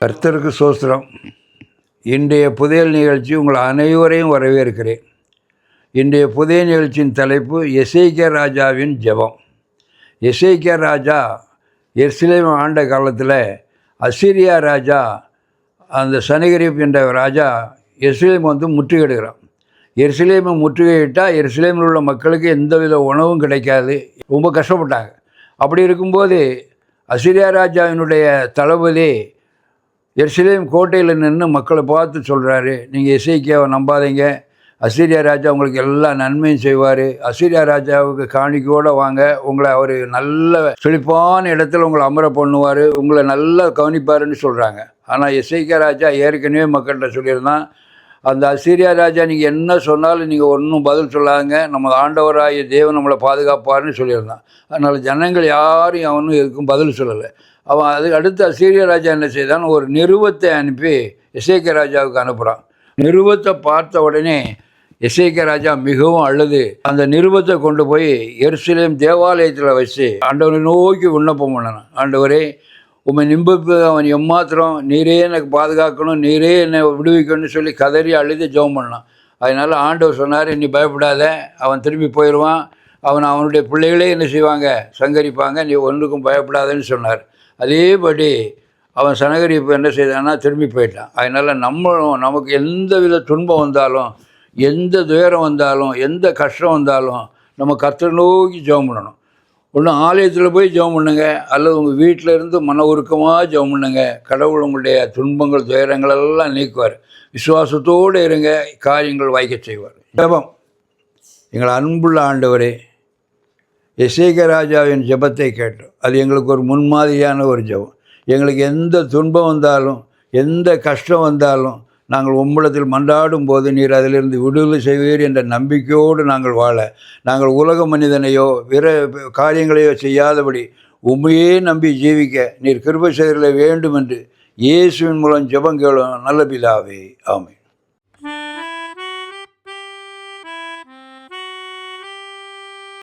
கர்த்தருக்கு சோஸ்திரம் இன்றைய புதையல் நிகழ்ச்சி உங்கள் அனைவரையும் வரவேற்கிறேன். இன்றைய புதிய நிகழ்ச்சியின் தலைப்பு எசேக்கியா ராஜாவின் ஜெபம். எசேக்கியா ராஜா எர்சிலேம் ஆண்ட காலத்தில் அசிரியா ராஜா அந்த சனிகரிப் என்ற ராஜா எர்சிலேம் வந்து முற்றுகையிடுகிறான். எருசலேமை முற்றுகையிட்டால் எருசலேமில் உள்ள மக்களுக்கு எந்தவித உணவும் கிடைக்காது. ரொம்ப கஷ்டப்பட்டாங்க. அப்படி இருக்கும்போது அசிரியா ராஜாவினுடைய தளபதி எருசலேம் கோட்டையில் நின்று மக்களை பார்த்து சொல்கிறாரு நீங்கள் இசைக்கியாவை நம்பாதீங்க. அசீரியா ராஜா உங்களுக்கு எல்லா நன்மையும் செய்வார். அசீரியா ராஜாவுக்கு காணிக்கையோடு வாங்க. உங்களை அவர் நல்ல செழிப்பான இடத்துல உங்களை அமர பண்ணுவார். உங்களை நல்லா கவனிப்பாருன்னு சொல்கிறாங்க ஆனால் இசைக்கியா ராஜா ஏற்கனவே மக்கள்கிட்ட சொல்லியிருந்தான். அந்த அசிரியா ராஜா நீங்கள் என்ன சொன்னாலும் நீங்கள் ஒன்றும் பதில் சொல்லாங்க நம்ம ஆண்டவராகிய தேவன் நம்மளை பாதுகாப்பார்னு சொல்லியிருந்தான். அதனால் ஜனங்கள் யாரும் அவனும் எதுக்கும் பதில் சொல்லலை. அவன் அதுக்கு அடுத்து அசீரிய ராஜா என்ன செய்தான்? ஒரு நிருபத்தை அனுப்பி இசைக்க ராஜாவுக்கு அனுப்புகிறான் நிருபத்தை பார்த்த உடனே இசைக்க ராஜா மிகவும் அழுது. அந்த நிருபத்தை கொண்டு போய் எருசலேம் தேவாலயத்தில் வச்சு ஆண்டவரை நோக்கி விண்ணப்பம் பண்ணணும் ஆண்டவரே உண்மை நிம்பிப்பு அவன் எம்மாத்திரம் நீரே எனக்கு பாதுகாக்கணும் நீரே என்னை விடுவிக்கணும்னு சொல்லி கதறி அழுது ஜெபம் பண்ணான் அதனால் ஆண்டவர் சொன்னார் நீ பயப்படாத அவன் திரும்பி போயிடுவான். அவன் அவனுடைய பிள்ளைகளே என்ன செய்வாங்க? சங்கரிப்பாங்க. நீ ஒன்றுக்கும் பயப்படாதன்னு சொன்னார். அதேபடி அவன் சனகரிப்பு என்ன செய்தான்னா திரும்பி போயிட்டான். அதனால் நம்மளும் நமக்கு எந்த வித துன்பம் வந்தாலும் எந்த துயரம் வந்தாலும் எந்த கஷ்டம் வந்தாலும் நம்ம கற்று நோக்கி ஜெபம் பண்ணணும். ஒன்று ஆலயத்தில் போய் ஜெபம் பண்ணுங்க. அல்லது உங்கள் வீட்டில் இருந்து மன உருக்கமாக ஜெபம் பண்ணுங்க. கடவுள் உங்களுடைய துன்பங்கள் துயரங்கள் எல்லாம் நீக்குவார். விசுவாசத்தோடு இருங்க. காரியங்கள் வாய்க்க செய்வார். ஜெபம். எங்கள் அன்புள்ள ஆண்டவரே எசேக ராஜாவின் ஜெபத்தை கேட்டோம். அது எங்களுக்கு ஒரு முன்மாதிரியான ஒரு ஜெபம். எங்களுக்கு எந்த துன்பம் வந்தாலும் எந்த கஷ்டம் வந்தாலும் நாங்கள் உம்பளத்தில் மன்றாடும் போது நீர் அதிலிருந்து விடுதலை செய்வீர் என்ற நம்பிக்கையோடு நாங்கள் வாழ. நாங்கள் உலக மனிதனையோ பிற காரியங்களையோ செய்யாதபடி உண்மையே நம்பி ஜீவிக்க நீர் கிருபை செய்தல வேண்டும் என்று இயேசுவின் மூலம் ஜெபம் கேளும் நல்ல பிதாவே. ஆமை